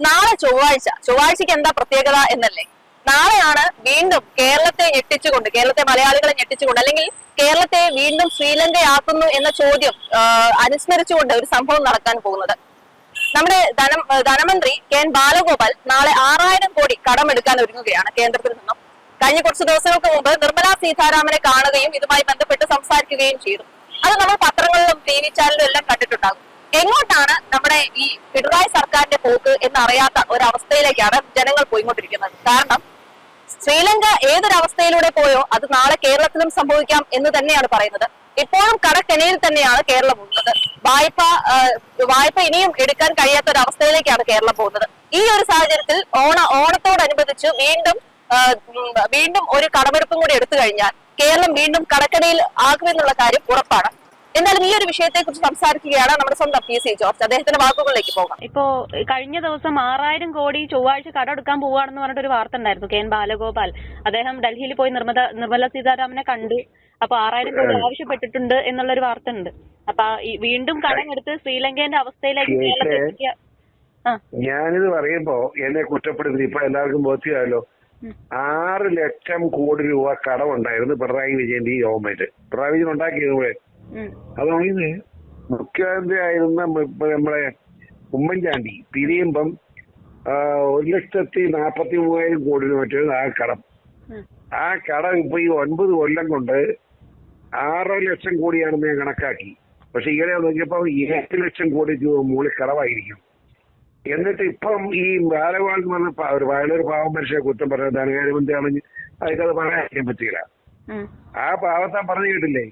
നാളെ ചൊവ്വാഴ്ച ചൊവ്വാഴ്ചക്ക് എന്താ പ്രത്യേകത എന്നല്ലേ? നാളെയാണ് വീണ്ടും കേരളത്തെ ഞെട്ടിച്ചുകൊണ്ട് കേരളത്തെ മലയാളികളെ ഞെട്ടിച്ചുകൊണ്ട് അല്ലെങ്കിൽ കേരളത്തെ വീണ്ടും ശ്രീലങ്കയാക്കുന്നു എന്ന ചോദ്യം അനുസ്മരിച്ചുകൊണ്ട് ഒരു സംഭവം നടക്കാൻ പോകുന്നത്. നമ്മുടെ ധനം ധനമന്ത്രി കെ എൻ ബാലഗോപാൽ നാളെ ആറായിരം കോടി കടമെടുക്കാൻ ഒരുങ്ങുകയാണ് കേന്ദ്രത്തിൽ നിന്നും. കഴിഞ്ഞ കുറച്ച് ദിവസങ്ങൾക്ക് മുമ്പ് നിർമ്മലാ സീതാരാമനെ കാണുകയും ഇതുമായി ബന്ധപ്പെട്ട് സംസാരിക്കുകയും ചെയ്തു. അത് നമ്മൾ പത്രങ്ങളിലും ടി വി ചാനലിലും എല്ലാം കണ്ടിട്ടുണ്ടാകും. എങ്ങോട്ടാണ് നമ്മുടെ ഈ പിണറായി സർക്കാരിന്റെ പോക്ക് എന്നറിയാത്ത ഒരവസ്ഥയിലേക്കാണ് ജനങ്ങൾ പോയിക്കൊണ്ടിരിക്കുന്നത്? കാരണം ശ്രീലങ്ക ഏതൊരവസ്ഥയിലൂടെ പോയോ അത് നാളെ കേരളത്തിലും സംഭവിക്കാം എന്ന് തന്നെയാണ് പറയുന്നത്. ഇപ്പോഴും കടക്കെണിയിൽ തന്നെയാണ് കേരളം ഉള്ളത്. വായ്പ വായ്പ ഇനിയും എടുക്കാൻ കഴിയാത്ത ഒരു അവസ്ഥയിലേക്കാണ് കേരളം പോകുന്നത്. ഈ ഒരു സാഹചര്യത്തിൽ ഓണ ഓണത്തോടനുബന്ധിച്ച് വീണ്ടും വീണ്ടും ഒരു കടമെടുപ്പും കൂടി എടുത്തു കഴിഞ്ഞാൽ കേരളം വീണ്ടും കടക്കെണിയിൽ ആകുമെന്നുള്ള കാര്യം ഉറപ്പാണ്. എന്നാലും ഈ ഒരു വിഷയത്തെ കുറിച്ച് സംസാരിക്കുകയാണ് നമ്മുടെ സ്വന്തം പി സി ജോർജ്. അദ്ദേഹത്തിന്റെ വാക്കുകളിലേക്ക് പോകാം. ഇപ്പോ കഴിഞ്ഞ ദിവസം ആറായിരം കോടി ചൊവ്വാഴ്ച കടമെടുക്കാൻ പോവാണെന്ന് പറഞ്ഞിട്ട് ഒരു വാർത്ത ഉണ്ടായിരുന്നു കെ എൻ ബാലഗോപാൽ. അദ്ദേഹം ഡൽഹിയിൽ പോയി നിർമ്മല നിർമ്മല സീതാരാമനെ കണ്ടു. അപ്പൊ ആറായിരം കോടി ആവശ്യപ്പെട്ടിട്ടുണ്ട് എന്നുള്ളൊരു വാർത്ത ഉണ്ട് അപ്പൊ വീണ്ടും കടമെടുത്ത് ശ്രീലങ്കേന്റെ അവസ്ഥയിലേക്ക് കേരളത്തിലേക്ക് ഞാനിത് പറയുമ്പോ എന്നെ കുറ്റപ്പെടുത്തി ഇപ്പൊ എല്ലാവർക്കും ബോധ്യമായല്ലോ. ആറ് ലക്ഷം കോടി രൂപ കടമുണ്ടായിരുന്നു പിണറായി വിജയന്റെ ഈ ഗവൺമെന്റ്. പിണറായി വിജയൻ ഉണ്ടാക്കിയത്. അതായത് മുഖ്യമന്ത്രി ആയിരുന്ന നമ്മളെ ഉമ്മൻചാണ്ടി പിരിയുമ്പം ഒരു ലക്ഷത്തി നാപ്പത്തി മൂവായിരം കോടി മറ്റായിരുന്നു ആ കടം. ആ കടം ഇപ്പൊ ഈ ഒൻപത് കൊല്ലം കൊണ്ട് ആറ് ലക്ഷം കോടിയാണെന്ന് ഞാൻ കണക്കാക്കി. പക്ഷെ ഈയിടെ നോക്കിയപ്പോ ഏഴ് ലക്ഷം കോടി രൂപ മുകളിൽ കടവായിരിക്കും എന്നിട്ട് ഇപ്പം ഈ ബാലഗോപാൽ എന്ന് പറഞ്ഞ ഒരു വയലൊരു പാവം മനുഷ്യനെ കുറ്റം പറഞ്ഞ ധനകാര്യമന്ത്രിയാണെങ്കിൽ അതൊക്കെ പറയാൻ പറ്റില്ല. ആ പാവത്താൻ പറഞ്ഞു കേട്ടില്ലേ?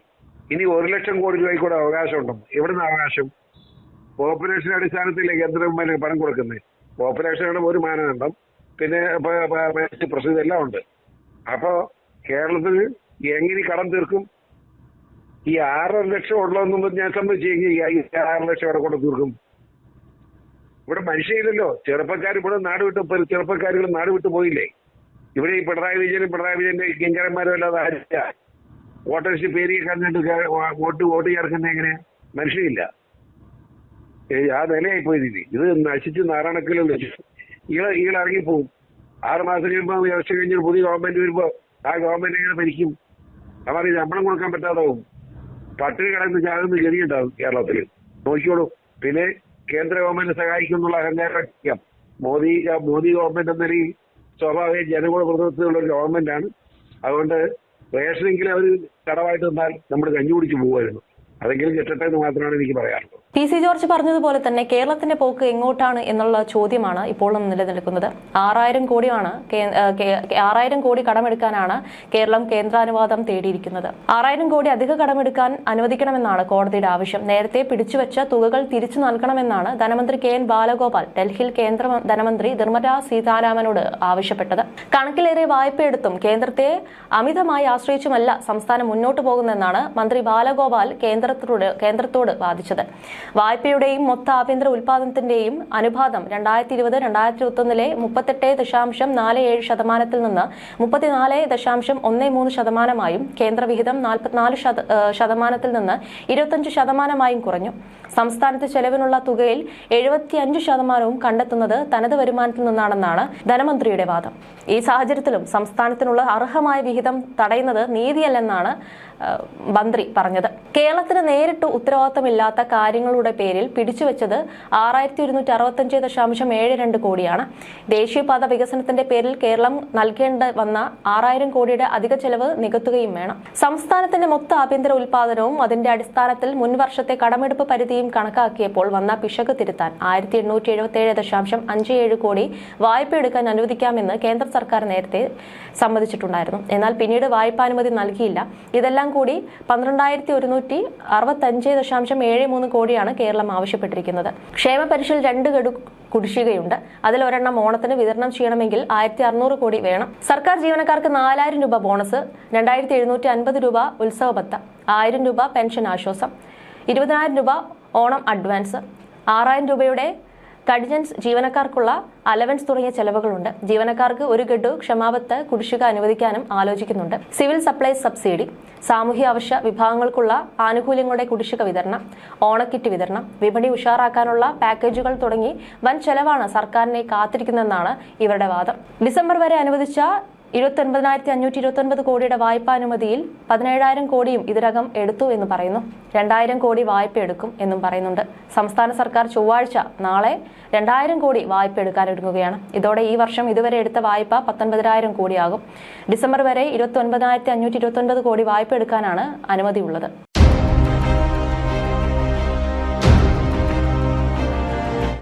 ഇനി ഒരു ലക്ഷം കോടി രൂപയ്ക്ക് കൂടെ അവകാശമുണ്ടെന്ന് എവിടുന്ന് അവകാശം? പോപ്പുലേഷൻ അടിസ്ഥാനത്തിലേക്ക് കേന്ദ്രം പണം കൊടുക്കുന്നത് പോപ്പുലേഷനാണ് ഒരു മാനദണ്ഡം. പിന്നെ മറ്റ് പ്രസിദ്ധ എല്ലാം ഉണ്ട്. അപ്പോ കേരളത്തിൽ എങ്ങനെ കടം തീർക്കും? ഈ ആറര ലക്ഷം ഉള്ളതെന്നും ഞാൻ സംബന്ധിച്ചെങ്കിൽ ഈ ആറ് ലക്ഷം അവിടെ കൊണ്ട് തീർക്കും? ഇവിടെ മനുഷ്യയില്ലല്ലോ ചെറുപ്പക്കാർ ഇവിടെ നാട് വിട്ട് ചെറുപ്പക്കാരുകൾ നാട് വിട്ട് പോയില്ലേ? ഇവിടെ ഈ പിണറായി വിജയനും പിണറായി വിജയന്റെ കിങ്കരന്മാരും അല്ലാതെ ആരില്ല വോട്ടേഴ്സ് പേര് കണ്ടിട്ട് വോട്ട് വോട്ട് ചേർക്കുന്ന എങ്ങനെയാ മനുഷ്യരില്ല. ആ നിലയായി പോയത് ഇത് നശിച്ച് നാരായണക്കിലും ഈള ഈള ഇറങ്ങിപ്പോവും. ആറുമാസം കഴിയുമ്പോൾ വ്യവസ്ഥ കഴിഞ്ഞ് പുതിയ ഗവൺമെന്റ് വരുമ്പോ ആ ഗവൺമെന്റ് എങ്ങനെ ഭരിക്കും? അവർ ശമ്പളം കൊടുക്കാൻ പറ്റാതാവും. പട്ടിണി കിടന്ന് ചാകുന്ന ഗതി ഉണ്ടാവും കേരളത്തിൽ നോക്കിക്കോളൂ. പിന്നെ കേന്ദ്ര ഗവൺമെന്റ് സഹായിക്കും എന്നുള്ള അഹങ്കാരം മോദി മോദി ഗവൺമെന്റ് എന്ന നിലയിൽ സ്വാഭാവിക ജനങ്ങളുടെ പ്രതിനിധിയുള്ള ഒരു ഗവൺമെന്റാണ് അതുകൊണ്ട് റേഷനെങ്കിലും അവർ കടമായിട്ട് തന്നാൽ നമ്മൾ കഞ്ഞി കുടിച്ച് പോകുമായിരുന്നു അതെങ്കിലും കിട്ടട്ടെ എന്ന് മാത്രമാണ് എനിക്ക് പറയാനുള്ളത്. പി സി ജോർജ് പറഞ്ഞതുപോലെ തന്നെ കേരളത്തിന്റെ പോക്ക് എങ്ങോട്ടാണ് എന്നുള്ള ചോദ്യമാണ് ഇപ്പോഴും നിലനിൽക്കുന്നത്. ആറായിരം കോടിയാണ് ആറായിരം കോടി കടമെടുക്കാനാണ് കേരളം കേന്ദ്രാനുവാദം തേടിയിരിക്കുന്നത്. ആറായിരം കോടി അധിക കടമെടുക്കാൻ അനുവദിക്കണമെന്നാണ് കോടതിയുടെ ആവശ്യം. നേരത്തെ പിടിച്ചുവെച്ച തുകകൾ തിരിച്ചു നൽകണമെന്നാണ് ധനമന്ത്രി കെ എൻ ബാലഗോപാൽ ഡൽഹിയിൽ കേന്ദ്ര ധനമന്ത്രി നിർമ്മല സീതാരാമനോട് ആവശ്യപ്പെട്ടത്. കണക്കിലേറെ വായ്പയെടുത്തും കേന്ദ്രത്തെ അമിതമായി ആശ്രയിച്ചുമല്ല സംസ്ഥാനം മുന്നോട്ടു പോകുന്നതെന്നാണ് മന്ത്രി ബാലഗോപാൽ കേന്ദ്രത്തോട് കേന്ദ്രത്തോട് വാദിച്ചത്. വായ്പയുടെയും മൊത്ത ആഭ്യന്തര ഉൽപാദനത്തിന്റെയും അനുപാതം രണ്ടായിരത്തി ഇരുപത് രണ്ടായിരത്തി ഇരുപത്തൊന്നിലെ മുപ്പത്തെട്ട് ദശാംശം നാല് ഏഴ് ശതമാനത്തിൽ നിന്ന് മുപ്പത്തിനാല് ദശാംശം ഒന്ന് മൂന്ന് ശതമാനമായും കേന്ദ്രവിഹിതം നാൽപ്പത്തിനാല് ശതമാനത്തിൽ നിന്ന് ഇരുപത്തഞ്ച് ശതമാനമായും കുറഞ്ഞു. സംസ്ഥാനത്ത് ചെലവിനുള്ള തുകയിൽ എഴുപത്തിയഞ്ച് ശതമാനവും കണ്ടെത്തുന്നത് തനത് വരുമാനത്തിൽ നിന്നാണെന്നാണ് ധനമന്ത്രിയുടെ വാദം. ഈ സാഹചര്യത്തിലും സംസ്ഥാനത്തിനുള്ള അർഹമായ വിഹിതം തടയുന്നത് നീതിയല്ലെന്നാണ് മന്ത്രി പറഞ്ഞത്. കേരളത്തിന് നേരിട്ട് ഉത്തരവാദിത്തമില്ലാത്ത കാര്യങ്ങളുടെ പേരിൽ പിടിച്ചുവെച്ചത് ആറായിരത്തി ഒരുന്നൂറ്റി അറുപത്തഞ്ച് ദശാംശം ഏഴ് രണ്ട് കോടിയാണ്. ദേശീയപാത വികസനത്തിന്റെ പേരിൽ കേരളം നൽകേണ്ട വന്ന ആറായിരം കോടിയുടെ അധിക ചെലവ് നികത്തുകയും വേണം. സംസ്ഥാനത്തിന്റെ മൊത്ത ആഭ്യന്തര ഉൽപാദനവും അതിന്റെ അടിസ്ഥാനത്തിൽ മുൻവർഷത്തെ കടമെടുപ്പ് പരിധിയും കണക്കാക്കിയപ്പോൾ വന്ന പിശക് തിരുത്താൻ ആയിരത്തി എണ്ണൂറ്റി എഴുപത്തി ഏഴ് ദശാംശം അഞ്ച് ഏഴ് കോടി വായ്പ എടുക്കാൻ അനുവദിക്കാമെന്ന് കേന്ദ്ര സർക്കാർ നേരത്തെ സമ്മതിച്ചിട്ടുണ്ടായിരുന്നു. എന്നാൽ പിന്നീട് വായ്പാനുമതി നൽകിയില്ല. ഇതെല്ലാം കൂടി പന്ത്രണ്ടായിരത്തി ഒരുന്നൂറ്റി അറുപത്തഞ്ച് ദശാംശം ഏഴ് മൂന്ന് കോടിയാണ് കേരളം ആവശ്യപ്പെട്ടിരിക്കുന്നത്. ക്ഷേമ പരിശീൽ രണ്ട് ഗഡു കുടിശ്ശികയുണ്ട്. അതിൽ ഒരെണ്ണം ഓണത്തിന് വിതരണം ചെയ്യണമെങ്കിൽ ആയിരത്തി അറുന്നൂറ് കോടി വേണം. സർക്കാർ ജീവനക്കാർക്ക് നാലായിരം രൂപ ബോണസ് രണ്ടായിരത്തി എഴുന്നൂറ്റി അൻപത് രൂപ ഉത്സവ ഭത്ത ആയിരം രൂപ പെൻഷൻ ആശ്വാസം ഇരുപതിനായിരം രൂപ ഓണം അഡ്വാൻസ് ആറായിരം രൂപയുടെ കഡിജൻസ് ജീവനക്കാർക്കുള്ള അലവൻസ് തുടങ്ങിയ ചെലവുകളുണ്ട്. ജീവനക്കാർക്ക് ഒരു ഗഡു ക്ഷമാപത്ത് കുടിശ്ശിക അനുവദിക്കാനും ആലോചിക്കുന്നുണ്ട്. സിവിൽ സപ്ലൈസ് സബ്സിഡി സാമൂഹ്യ അവശ്യ വിഭാഗങ്ങൾക്കുള്ള ആനുകൂല്യങ്ങളുടെ കുടിശ്ശിക വിതരണം ഓണക്കിറ്റ് വിതരണം വിപണി ഉഷാറാക്കാനുള്ള പാക്കേജുകൾ തുടങ്ങി വൻ ചെലവാണ് സർക്കാരിനെ കാത്തിരിക്കുന്നതെന്നാണ് ഇവരുടെ വാദം. ഡിസംബർ വരെ അനുവദിച്ച ഇരുപത്തി ഒൻപതിനായിരത്തി അഞ്ഞൂറ്റി ഇരുപത്തി ഒൻപത് കോടിയുടെ വായ്പാനുമതിയിൽ പതിനേഴായിരം കോടിയും ഇതിനകം എടുത്തു എന്ന് പറയുന്നു. രണ്ടായിരം കോടി വായ്പ എടുക്കും എന്നും പറയുന്നുണ്ട്. സംസ്ഥാന സർക്കാർ ചൊവ്വാഴ്ച നാളെ രണ്ടായിരം കോടി വായ്പ എടുക്കാൻ ഒരുങ്ങുകയാണ്. ഇതോടെ ഈ വർഷം ഇതുവരെ എടുത്ത വായ്പ പത്തൊൻപതിനായിരം കോടിയാകും. ഡിസംബർ വരെ ഇരുപത്തി ഒൻപതിനായിരത്തി അഞ്ഞൂറ്റി ഇരുപത്തി ഒൻപത് കോടി വായ്പ എടുക്കാനാണ് അനുമതിയുള്ളത്.